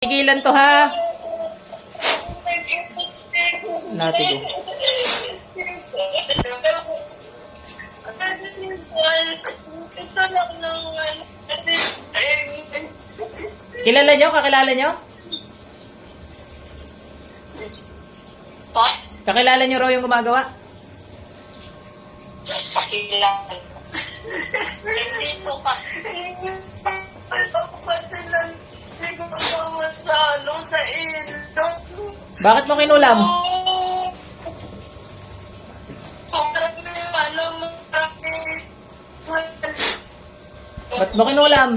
Tigilan to ha. Kasi, Kilala nyo? Kakilala nyo? pa? Kakilala nyo raw yung gumagawa? Pakilala. Hindi po ka. Bakit mo kinulam? Ba't mo kinulam?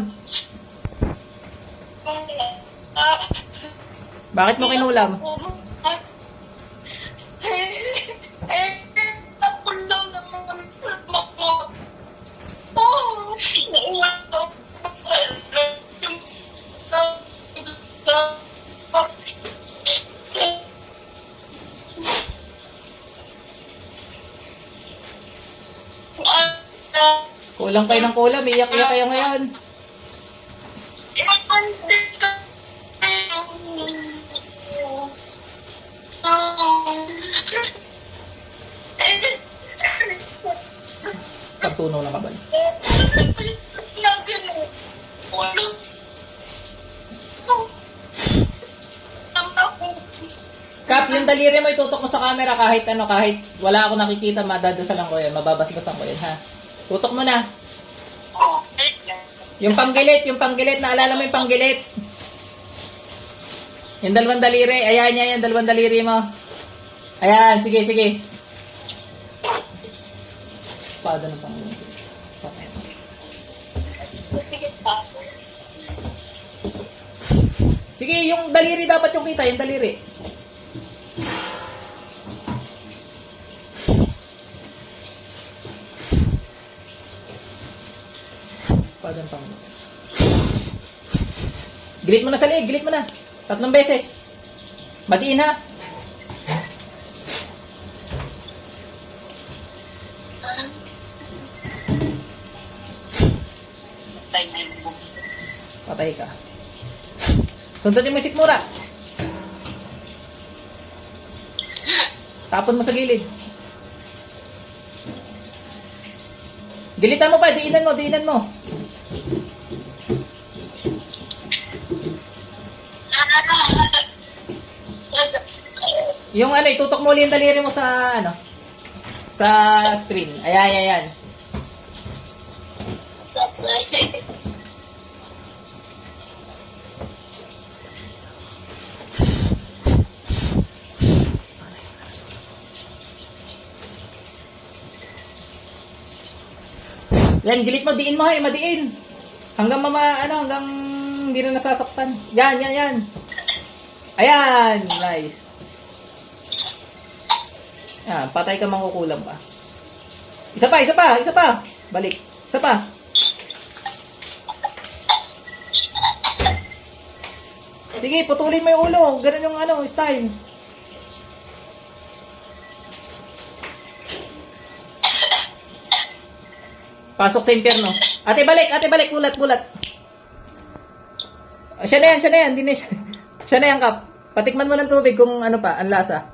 Bakit mo kinulam? Kulang kayo ng kulam. Iyak-iyak kayo ngayon. Pagtunaw ng kabal. Kap, yung daliri mo itutok mo sa camera kahit ano, kahit wala ako nakikita, madadasalan ko yan, mababasbasan ko yan, ha? Tutok mo na. Yung panggilit, yung panggilit, naalala mo yung panggilit. Yung dalawang daliri, ayan yan, yung dalawang daliri mo. Ayan, sige, sige. Espada ng panggilit. Okay. Sige, yung daliri dapat yung kita, yung daliri. Espada ng panggilit. Gilit mo na sa leg, gilit mo na. Tatlong beses. Batiin ha. Patay ka. Sundan yung sikmura. Tapon mo sa gilid. Gilitan mo pa, diinan mo, diinan mo. Yung ano, itutok mo ulit yung daliri mo sa ano, sa screen. Ayan, ayan, ayan. Yan, gilit mo, diin mo, eh, madiin. Hanggang mama, ano, hanggang hindi na nasasaktan. Yan, yan, yan. Ayan, nice. Yan, patay ka mangkukulam pa. Isa pa, isa pa, isa pa. Balik. Isa pa. Sige, putulin mo yung ulo. Ganun yung ano, style. Pasok sa impyerno. Ate, balik! Ate, balik! Bulat, bulat. Ah, Siya na yan, siya na yan. Hindi na siya. Siya na yan, Kap. Patikman mo ng tubig kung ano pa, ang lasa.